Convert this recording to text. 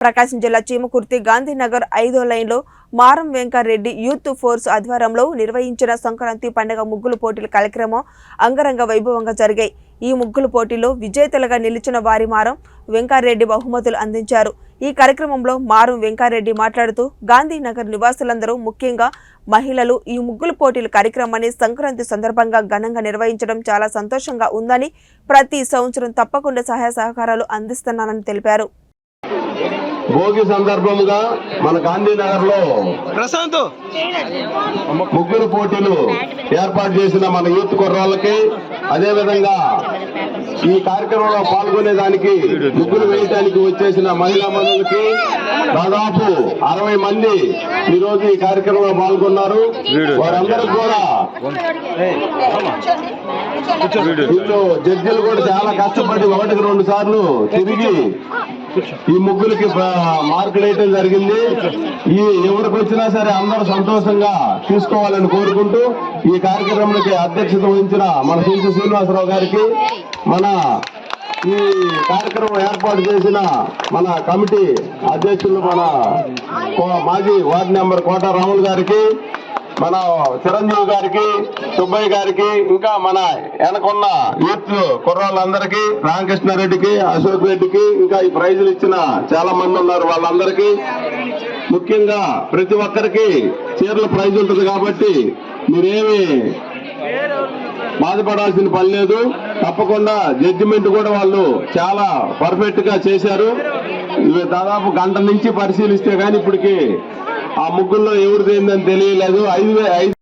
ప్రకాశం జిల్లా చీమకుర్తి గాంధీనగర్ ఐదో లైన్లో మారం వెంకారెడ్డి యూత్ ఫోర్స్ ఆధ్వర్యంలో నిర్వహించిన సంక్రాంతి పండుగ ముగ్గులు పోటీల కార్యక్రమం అంగరంగ వైభవంగా జరిగాయి. ఈ ముగ్గులు పోటీలో విజేతలుగా నిలిచిన వారి మారం వెంకారెడ్డి బహుమతులు అందించారు. ఈ కార్యక్రమంలో మారం వెంకారెడ్డి మాట్లాడుతూ గాంధీనగర్ నివాసులందరూ ముఖ్యంగా మహిళలు ఈ ముగ్గులు పోటీల కార్యక్రమాన్ని సంక్రాంతి సందర్భంగా ఘనంగా నిర్వహించడం చాలా సంతోషంగా ఉందని ప్రతి సంవత్సరం తప్పకుండా సహాయ సహకారాలు అందిస్తున్నానని తెలిపారు. భోగి సందర్భంగా మన గాంధీనగర్లో ప్రశాంత్. ముగ్గురు పోటీలు ఏర్పాటు చేసిన మన యూత్ కుర్రాళ్ళకి అదే విధంగా ఈ కార్యక్రమంలో పాల్గొనేదానికి ముగ్గురు వేయడానికి వచ్చేసిన మహిళా మనులకి దాదాపు అరవై మంది ఈ రోజు ఈ కార్యక్రమంలో పాల్గొన్నారు. వారందరూ కూడా వీళ్ళు జడ్జిలు కూడా చాలా కష్టపడి ఒకటికి రెండు సార్లు తిరిగి ఈ ముగ్గురికి మార్కులు వేయటం జరిగింది. ఈ ఎవరికి వచ్చినా సరే అందరూ సంతోషంగా తీసుకోవాలని కోరుకుంటూ ఈ కార్యక్రమానికి అధ్యక్షత వహించిన మన సింసి శ్రీనివాసరావు గారికి మన ఈ కార్యక్రమం ఏర్పాటు చేసిన మన కమిటీ అధ్యక్షులు మన కో- మాజీ వార్డు నెంబర్ కోట రాములు గారికి మన చిరంజీవి గారికి సుబ్బయ్య గారికి ఇంకా మన వెనకున్న యూత్ కుర్రాళ్ళందరికీ రామకృష్ణారెడ్డికి అశోక్ రెడ్డికి ఇంకా ఈ ప్రైజులు ఇచ్చిన చాలా మంది ఉన్నారు వాళ్ళందరికీ. ముఖ్యంగా ప్రతి ఒక్కరికి చీరల ప్రైజ్ ఉంటుంది కాబట్టి మీరేమి బాధపడాల్సిన పని లేదు. తప్పకుండా జడ్జిమెంట్ కూడా వాళ్ళు చాలా పర్ఫెక్ట్గా చేశారు. ఇవి దాదాపు గంట నుంచి పరిశీలిస్తే గానీ ఇప్పటికి ఆ ముగ్గుల్లో ఎవరిదేందని తెలియలేదు. ఐదు వే- ఐదు